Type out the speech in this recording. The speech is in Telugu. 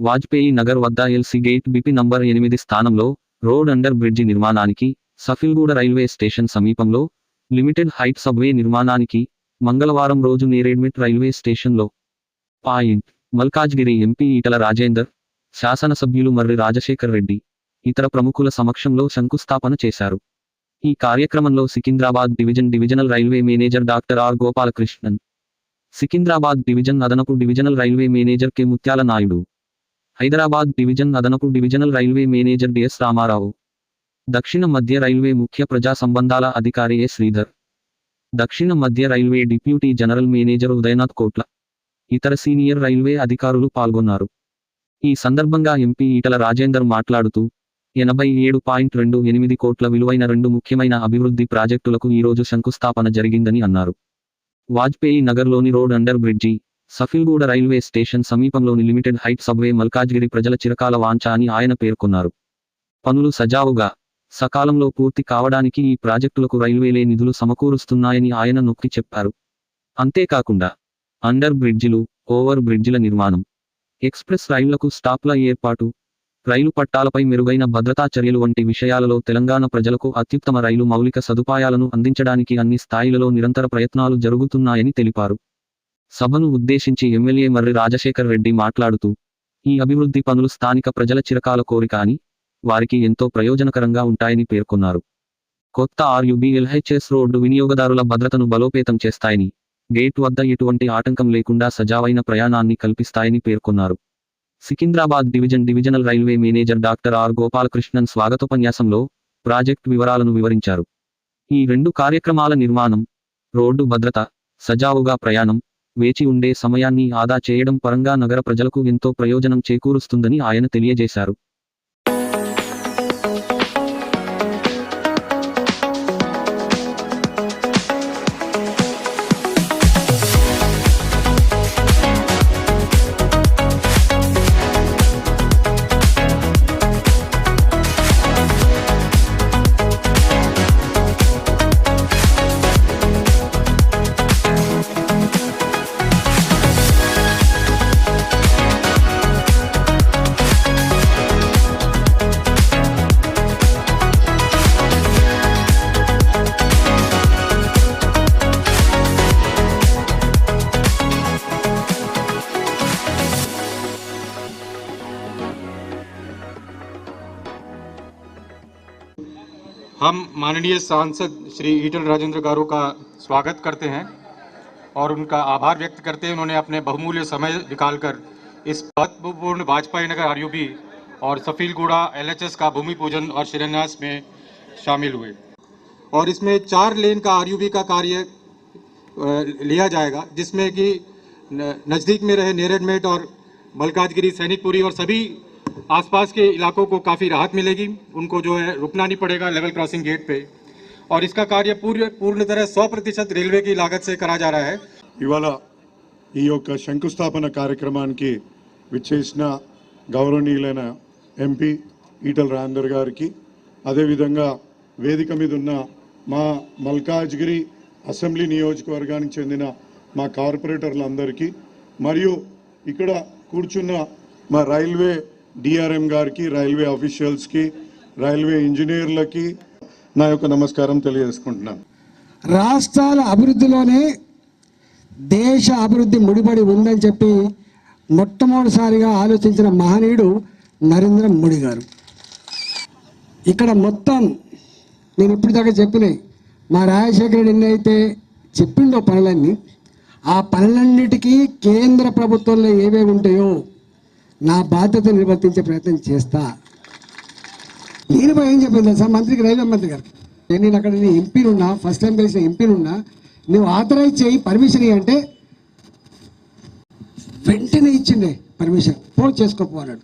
వాజ్పేయి నగర్ వద్ద ఎల్సి గేట్ బిపి నంబర్ ఎనిమిది స్థానంలో రోడ్ అండర్ బ్రిడ్జి నిర్మాణానికి సఫిల్గూడ రైల్వే స్టేషన్ సమీపంలో లిమిటెడ్ హైట్ సబ్వే నిర్మాణానికి మంగళవారం రోజు నేరేడ్మిట్ రైల్వే స్టేషన్లో. పాయింట్. మల్కాజ్గిరి ఎంపీ ఈటల రాజేందర్ శాసనసభ్యులు మర్రి రాజశేఖర్ రెడ్డి ఇతర ప్రముఖుల సమక్షంలో శంకుస్థాపన చేశారు. ఈ కార్యక్రమంలో Secunderabad division divisional railway manager doctor R Gopalakrishnan Secunderabad division అదనపు divisional railway manager K Muthyala Naidu Hyderabad division అదనపు divisional railway manager DS Ramarao. దక్షిణ మధ్య రైల్వే ముఖ్య ప్రజా సంబంధాల అధికారి ఏ శ్రీధర్. దక్షిణ మధ్య railway deputy general manager Udayanath Kotla. ఇతర సీనియర్ రైల్వే అధికారులు పాల్గొన్నారు. ఈ సందర్భంగా ఎంపీ ఈటల రాజేందర్ మాట్లాడుతూ ఎనభై ఏడు పాయింట్ రెండు ఎనిమిది కోట్ల విలువైన రెండు ముఖ్యమైన అభివృద్ధి ప్రాజెక్టులకు ఈరోజు శంకుస్థాపన జరిగిందని అన్నారు. వాజ్పేయి నగర్లోని road under bridge Safilguda railway station సమీపంలోని లిమిటెడ్ హైట్ సబ్వే మల్కాజ్గిరి ప్రజల చిరకాల వాంఛ అని ఆయన పేర్కొన్నారు. పనులు సజావుగా సకాలంలో పూర్తి కావడానికి ఈ ప్రాజెక్టులకు రైల్వేలే నిధులు సమకూరుస్తున్నాయని ఆయన నొక్కి చెప్పారు. అంతేకాకుండా అండర్ బ్రిడ్జిలు ఓవర్ బ్రిడ్జిల నిర్మాణం ఎక్స్ప్రెస్ రైళ్ళకు స్టాప్ల ఏర్పాటు రైలు పట్టాలపై మెరుగైన భద్రతా చర్యలు వంటి విషయాలలో తెలంగాణ ప్రజలకు అత్యుత్తమ రైలు మౌలిక సదుపాయాలను అందించడానికి అన్ని స్థాయిలలో నిరంతర ప్రయత్నాలు జరుగుతున్నాయని తెలిపారు. సభను ఉద్దేశించి ఎమ్మెల్యే మర్రి రాజశేఖర్ రెడ్డి మాట్లాడుతూ ఈ అభివృద్ధి పనులు స్థానిక ప్రజల చిరకాల కోరిక అని వారికి ఎంతో ప్రయోజనకరంగా ఉంటాయని పేర్కొన్నారు. కొత్త ఆర్యుబిఎల్హెచ్ఎస్ రోడ్డు వినియోగదారుల భద్రతను బలోపేతం చేస్తాయని గేట్ వద్ద ఎటువంటి ఆటంకం లేకుండా సజావైన ప్రయాణాన్ని కల్పిస్తాయని పేర్కొన్నారు. Secunderabad division divisional railway manager doctor R Gopalakrishnan స్వాగతోపన్యాసంలో project వివరాలను వివరించారు. ఈ రెండు కార్యక్రమాల నిర్మాణం రోడ్డు భద్రత సజావుగా ప్రయాణం వేచి ఉండే సమయాన్ని ఆదా చేయడం పరంగా నగర ప్రజలకు ఎంతో ప్రయోజనం చేకూరుస్తుందని ఆయన తెలియజేశారు. हम माननीय सांसद श्री ईटल राजेंद्र गारू का स्वागत करते हैं और उनका आभार व्यक्त करते हैं। उन्होंने अपने बहुमूल्य समय निकालकर इस महत्वपूर्ण वाजपेयी नगर आरयूबी और सफीलगुड़ा एलएचएस का भूमि पूजन और शिलान्यास में शामिल हुए। और इसमें चार लेन का आरयूबी का कार्य लिया जाएगा, जिसमें कि नज़दीक में रहे नेरडमेट और मलकाजगिरी सैनिकपुरी और सभी आसपास के इलाकों को काफ़ी राहत मिलेगी उनको जो है रुकना नहीं पड़ेगा लेवल क्रॉसिंग गेट पे और इसका कार्य पूर्ण पूर्ण तरह सौ प्रतिशत रेलवे की लागत से करा जा रहा है ఇవాళ ఈ యొక్క శంకుస్థాపన కార్యక్రమానికి విచ్చేసిన గౌరవనీయులైన ఎంపీ ఈటల రాజేందర్ గారికి అదేవిధంగా వేదిక మీద ఉన్న మా మల్కాజ్గిరి అసెంబ్లీ నియోజకవర్గానికి చెందిన మా కార్పొరేటర్లందరికీ మరియు ఇక్కడ కూర్చున్న మా రైల్వే డిఆర్ఎం గారికి రైల్వే ఆఫీషియల్స్కి రైల్వే ఇంజనీర్లకి నా యొక్క నమస్కారం తెలియజేసుకుంటున్నాను. రాష్ట్రాల అభివృద్ధిలోనే దేశ అభివృద్ధి ముడిపడి ఉందని చెప్పి మొట్టమొదటిసారిగా ఆలోచించిన మహనీయుడు నరేంద్ర మోడీ గారు. ఇక్కడ మొత్తం నేను ఇప్పటిదాకా చెప్పినాయి మా రాజశేఖర రెడ్డి ఎన్నైతే అయితే చెప్పిండో పనులన్నీ ఆ పనులన్నిటికీ కేంద్ర ప్రభుత్వంలో ఏవేవి ఉంటాయో నా బాధ్యత నిర్వర్తించే ప్రయత్నం చేస్తా. నేను ఏం చెప్పింది సార్ మంత్రికి రైల్వే మంత్రి గారు. నేను అక్కడ నేను ఎంపీనున్నా ఫస్ట్ టైం కలిసిన ఎంపీనున్నా నువ్వు ఆథరైజ్ చేయి పర్మిషన్ ఇవ్వంటే వెంటనే ఇచ్చిండే పర్మిషన్ ఫోన్ చేసుకోపో అన్నాడు.